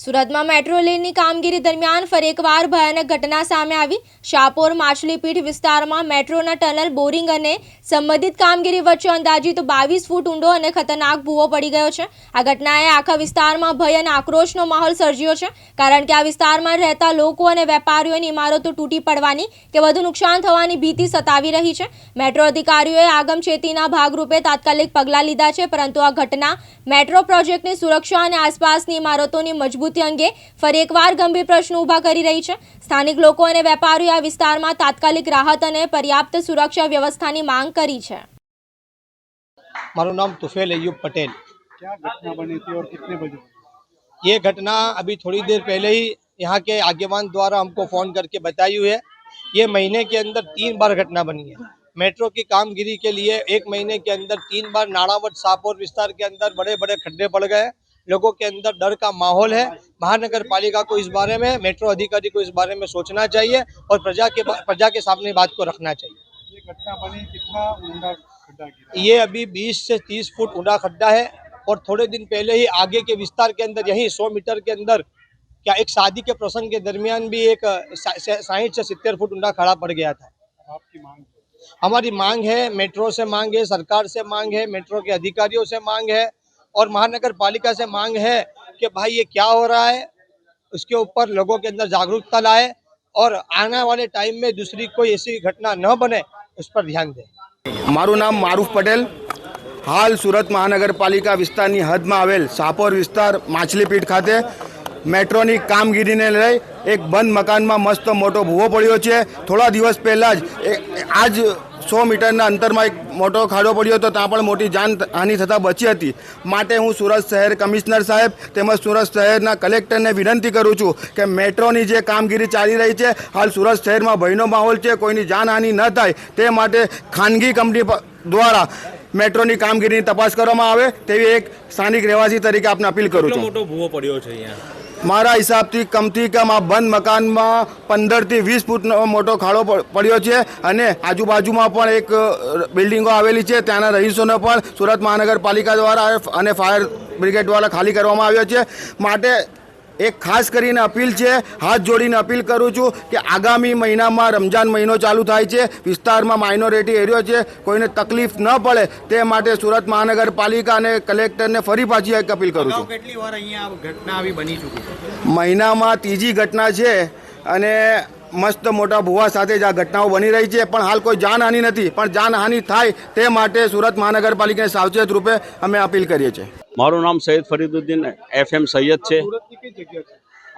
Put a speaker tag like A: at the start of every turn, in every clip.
A: સુરતમાં મેટ્રો રેલની કામગીરી દરમિયાન ફરી એકવાર ભયાનક ઘટના સામે આવી. શાપોર માછલીપીઠ વિસ્તારમાં મેટ્રોના ટનલ બોરિંગ અને સંબંધિત કામગીરી વચ્ચે અંદાજિત બાવીસ ફૂટ ઊંડો અને ખતરનાક ભૂવો પડી ગયો છે. આ ઘટનાએ આખા વિસ્તારમાં ભય અને આક્રોશનો માહોલ સર્જ્યો છે. કારણ કે આ વિસ્તારમાં રહેતા લોકો અને વેપારીઓની ઇમારતો તૂટી પડવાની કે વધુ નુકસાન થવાની ભીતિ સતાવી રહી છે. મેટ્રો અધિકારીઓએ આગમચેતીના ભાગરૂપે તાત્કાલિક પગલાં લીધા છે, પરંતુ આ ઘટના મેટ્રો પ્રોજેક્ટની સુરક્ષા અને આસપાસની ઇમારતોની મજબૂતી પ્રવૃત્તિ અંગે ફરી એકવાર ગંભીર પ્રશ્નો ઊભા કરી રહી છે સ્થાનિક લોકો અને વેપારીઓ આ વિસ્તારમાં તાત્કાલિક રાહત અને પર્યાપ્ત સુરક્ષા વ્યવસ્થાની માંગ કરી છે
B: મારું
C: નામ તુફેલ અયુબ પટેલ
B: ये घटना अभी थोड़ी देर पहले ही यहाँ के आगेवान द्वारा हमको फ़ोन करके बताई हुई है ये महीने के अंदर तीन बार घटना बनी है मेट्रो की कामगिरी के लिए एक महीने के अंदर तीन बार नाड़ावट सापोर विस्तार के अंदर बड़े बड़े खड्डे पड़ गए लोगों के अंदर डर का माहौल है। महानगर पालिका को इस बारे में मेट्रो अधिकारी को इस बारे में सोचना चाहिए और प्रजा के प्रजा के सामने बात को रखना चाहिए।
C: ये घटना बनी कितना ऊंडा खड्डा
B: ये अभी 20 से 30 फुट ऊंडा खड्डा है और थोड़े दिन पहले ही आगे के विस्तार के अंदर यही 100 मीटर के अंदर क्या एक शादी के प्रसंग के दरमियान भी एक साठ से सितर फुट ऊंडा खड़ा पड़ गया था।
C: आपकी मांग
B: हमारी मांग है मेट्रो से मांग है सरकार से मांग है मेट्रो के अधिकारियों से मांग है और महानगर पालिका से मांग है कि भाई ये क्या हो रहा है उसके ऊपर लोगों के अंदर जागरूकता लाए और आने वाले टाइम में दूसरी कोई ऐसी घटना न बने उस पर ध्यान दें
D: મારું નામ મારૂફ પટેલ હાલ સુરત મહાનગરપાલિકા વિસ્તારની હદમાં આવેલ સાપોર વિસ્તાર માછલીપીઠ ખાતે મેટ્રોની કામગીરીને લઈ એક બંધ મકાનમાં મસ્ત મોટો ભૂવો પડ્યો છે થોડા દિવસ પહેલાં જ એ- આ જ સો મીટરના અંતરમાં એક મોટો ખાડો પડ્યો હતો ત્યાં પણ મોટી જાન હાનિ થતાં બચી હતી. માટે હું સુરત શહેર કમિશનર સાહેબ તેમજ સુરત શહેરના કલેક્ટરને વિનંતી કરું છું કે મેટ્રોની જે કામગીરી ચાલી રહી છે હાલ સુરત શહેરમાં ભયનો માહોલ છે કોઈની જાનહાનિ ન થાય તે માટે ખાનગી કંપની દ્વારા મેટ્રોની કામગીરીની તપાસ કરવામાં આવે તેવી એક સ્થાનિક રહેવાસી તરીકે આપને અપીલ કરું છું.
E: મોટો ભૂવો પડ્યો છે અહીંયા?
D: મારા હિસાબથી કમથી કમ આ બંધ મકાનમાં પંદરથી વીસ ફૂટનો મોટો ખાડો પડ્યો છે અને આજુબાજુમાં પણ એક બિલ્ડિંગો આવેલી છે. ત્યાંના રહીશોને પણ સુરત મહાનગરપાલિકા દ્વારા અને ફાયર બ્રિગેડ દ્વારા ખાલી કરવામાં આવ્યો છે. માટે એક ખાસ કરીને અપીલ છે હાથ જોડીને અપીલ કરું છું કે આગામી મહિનામાં રમજાન મહિનો ચાલુ થાય છે વિસ્તારમાં માઇનોરિટી એરિયો છે કોઈને તકલીફ ન પડે તે માટે સુરત મહાનગરપાલિકા અને કલેક્ટરને ફરી પાછી એક અપીલ કરું છું.
E: કેટલી વાર અહીંયા ઘટના આવી બની ચૂકી
D: મહિનામાં ત્રીજી ઘટના છે અને મસ્ત મોટા ભૂવા સાથે જ આ ઘટનાઓ બની રહી છે પણ હાલ કોઈ જાનહાનિ નથી પણ જાનહાનિ થાય તે માટે સુરત મહાનગરપાલિકાને સાવચેત રૂપે અમે અપીલ કરીએ છીએ.
F: મારું નામ સૈયદ ફરીદુદ્દીન એફએમ સૈયદ છે.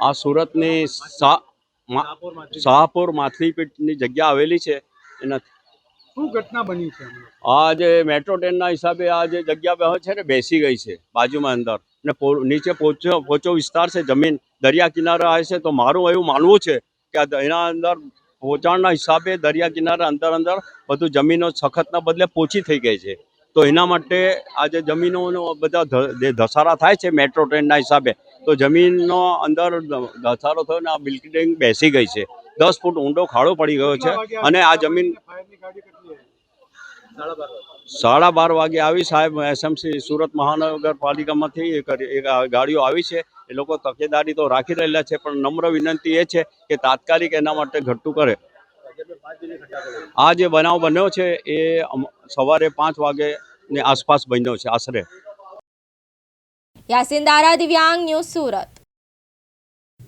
F: આ સુરતની શાહપુર માથલીપીઠની જગ્યા આવેલી છે. એનાથી
C: શું ઘટના બની છે
F: આ જે મેટ્રો ટ્રેનના હિસાબે આ જે જગ્યા છે ને બેસી ગઈ છે બાજુમાં અંદર. ને નીચે પોચો પોચો વિસ્તાર છે જમીન દરિયા કિનારે આવે છે. તો મારું એવું માનવું છે કે એના અંદર પહોંચાણના હિસાબે દરિયા કિનારા અંદર અંદર બધું જમીનો સખતના બદલે પોચી થઈ ગઈ છે. તો એના માટે આજે જમીનોનો બધા ધસારા થાય છે મેટ્રો ટ્રેનના હિસાબે, તો જમીનનો અંદર ધસારો થયો ને આ બિલ્ડિંગ બેસી ગઈ છે દસ ફૂટ ઊંડો ખાડો પડી ગયો છે અને આ જમીન? સાડા બાર વાગે આવી સાહેબ એસએમસી સુરત મહાનગરપાલિકામાંથી એક ગાડીઓ આવી છે એ લોકો તકેદારી તો રાખી રહેલા છે, પણ નમ્ર વિનંતી એ છે કે તાત્કાલિક એના માટે ઘટતું કરે આ જે બનાવ બન્યો છે એ સવારે પાંચ વાગે ની આસપાસ બન્યો છે આશરે.
A: યાસીન દારા દિવ્યાંગ ન્યૂઝ સુરત.